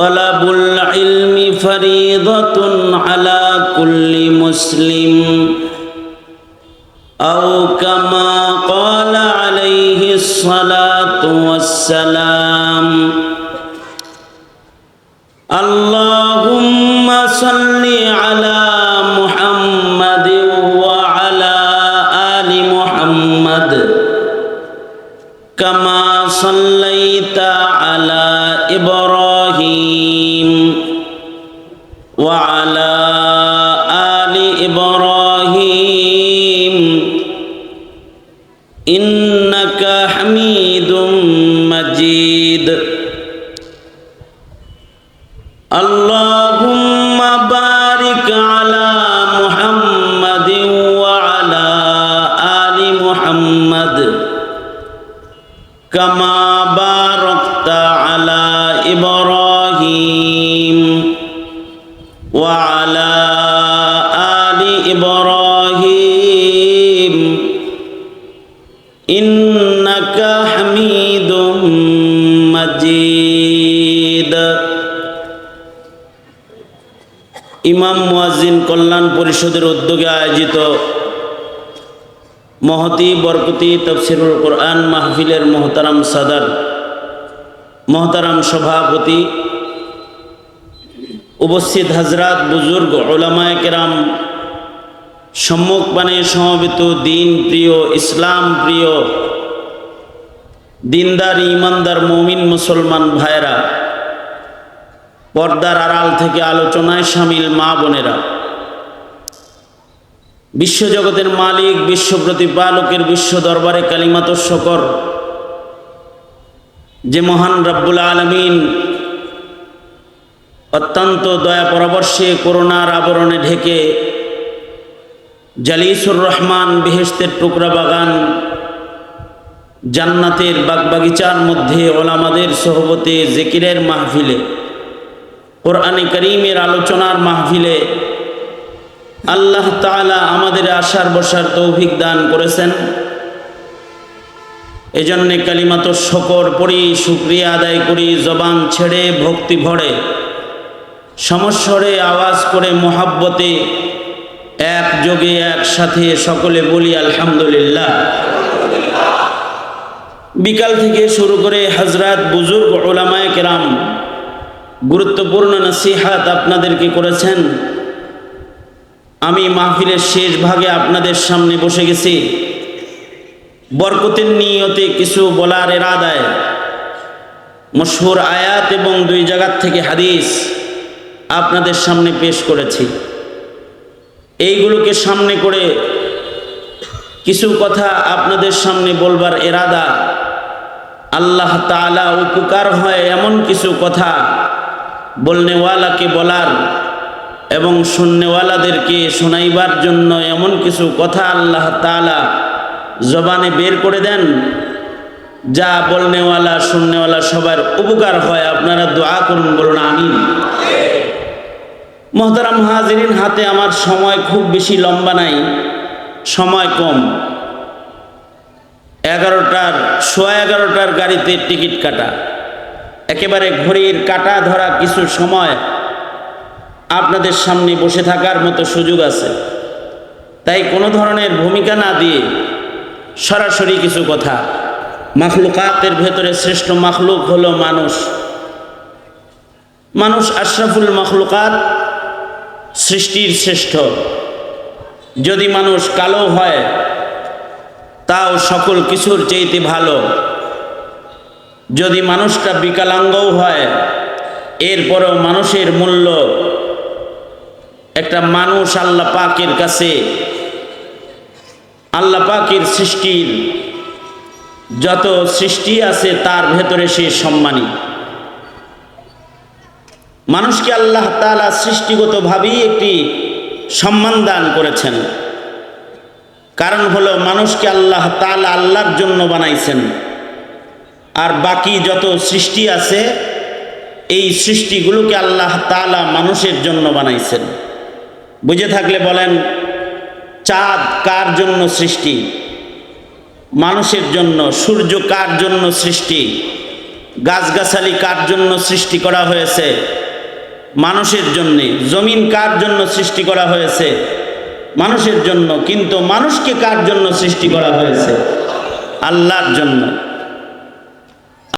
طلب العلم فريضة على كل مسلم أو كما قال عليه الصلاة والسلام اللهم صل على محمد وعلى آل محمد كما صليت على إبراهيم وعلى آل إبراهيم إنك ইন্নাকা হামিদুম মাজিদ। ইমাম মুয়াজ্জিন কল্যাণ পরিষদের উদ্যোগে আয়োজিত মহতি বরকতি তফসিরুল কোরআন মাহফিলের মহতারাম সাদার মহতারাম সভাপতি উপস্থিত হাজরাত বুজুর্গ ওলামায় কেরাম সম্মুখ পানে সমবেত দিন প্রিয়, ইসলাম প্রিয়, দিনদার, ইমানদার, মমিন, মুসলমান ভাইরা পর্দার আড়াল থেকে আলোচনায় সামিল মা বোনেরা। বিশ্বজগতের মালিক বিশ্ব প্রতিপালকের বিশ্ব দরবারে কালিমাত শকর। যে মহান রব্বুল আলমিন অত্যন্ত দয়া পরামর্শে করোনার আবরণে ঢেকে জালিসুর রহমান বেহেস্তের টুকরা বাগান, জান্নাতের বাগবাগিচার মধ্যে ওলামাদের সহবতে জেকিরের মাহফিলে, কোরআনে করিমের আলোচনার মাহফিলে আল্লাহ তালা আমাদের আশার বসার তৌফিক দান করেছেন। এজন্যে কালিমাত শকর পড়ি, শুক্রিয়া আদায় করি, জবান ছেড়ে ভক্তি ভরে, সমস্বরে আওয়াজ করে মোহাব্বতে একযোগে একসাথে সকলে বলি আলহামদুলিল্লাহ। বিকাল থেকে শুরু করে হজরত বুজুর্গ ওলামায় কেরাম গুরুত্বপূর্ণ নসিহাত আপনাদেরকে করেছেন। আমি মাহফিলের শেষ ভাগে আপনাদের সামনে বসে গেছি। বরকতের নিয়তে কিছু বলার এরাদায় মশহুর আয়াত এবং দুই জায়গার থেকে হাদিস আপনাদের সামনে পেশ করেছি। এইগুলোকে সামনে করে কিছু কথা আপনাদের সামনে বলবার এরাদা। আল্লাহ তালা উপকার হয় এমন কিছু কথা বলনেওয়ালাকে বলার এবং শুননেওয়ালাদেরকে শোনাইবার জন্য এমন কিছু কথা আল্লাহ তালা জবানে বের করে দেন, যা বলনেওয়ালা, শুননেওয়ালা সবার উপকার হয়। আপনারা দোয়া করুন, বলুন, আমিন। মহতারাম হাজিরিন হাতে আমার সময় খুব বেশি লম্বা নাই, সময় কম। এগারোটার, সোয়া এগারোটার গাড়িতে টিকিট কাটা। একেবারে ঘড়ির কাটা ধরা কিছু সময় আপনাদের সামনে বসে থাকার মতো সুযোগ আছে। তাই কোনো ধরনের ভূমিকা না দিয়ে সরাসরি কিছু কথা। মাখলুকাতের ভেতরে শ্রেষ্ঠ মাখলুক হলো মানুষ। মানুষ আশরাফুল মাখলুকাত সৃষ্টির শ্রেষ্ঠ। যদি মানুষ কালো হয়, তাও সকল কিছুর চেয়েতে ভালো। যদি মানুষটা বিকলাঙ্গও হয়, এরপরও মানুষের মূল্য একটা মানুষ আল্লাহ পাকের কাছে, আল্লাহ পাকের সৃষ্টির যত সৃষ্টি আছে, তার ভেতরে সে সম্মানী। মানুষকে আল্লাহ তালা সৃষ্টিগতভাবেই একটি সম্মান দান করেছেন। কারণ হলো মানুষকে আল্লাহ তালা আল্লাহর জন্য বানাইছেন। আর বাকি যত সৃষ্টি আছে, এই সৃষ্টিগুলোকে আল্লাহ তালা মানুষের জন্য বানাইছেন। বুঝে থাকলে বলেন, চাঁদ কার জন্য সৃষ্টি? মানুষের জন্য, সূর্য কার জন্য সৃষ্টি? গাছগাছালি কার জন্য সৃষ্টি করা হয়েছে? মানুষের জন্যে। জমিন কার জন্য সৃষ্টি করা হয়েছে? মানুষের জন্য, কিন্তু মানুষকে কার জন্য সৃষ্টি করা হয়েছে? আল্লাহর জন্য।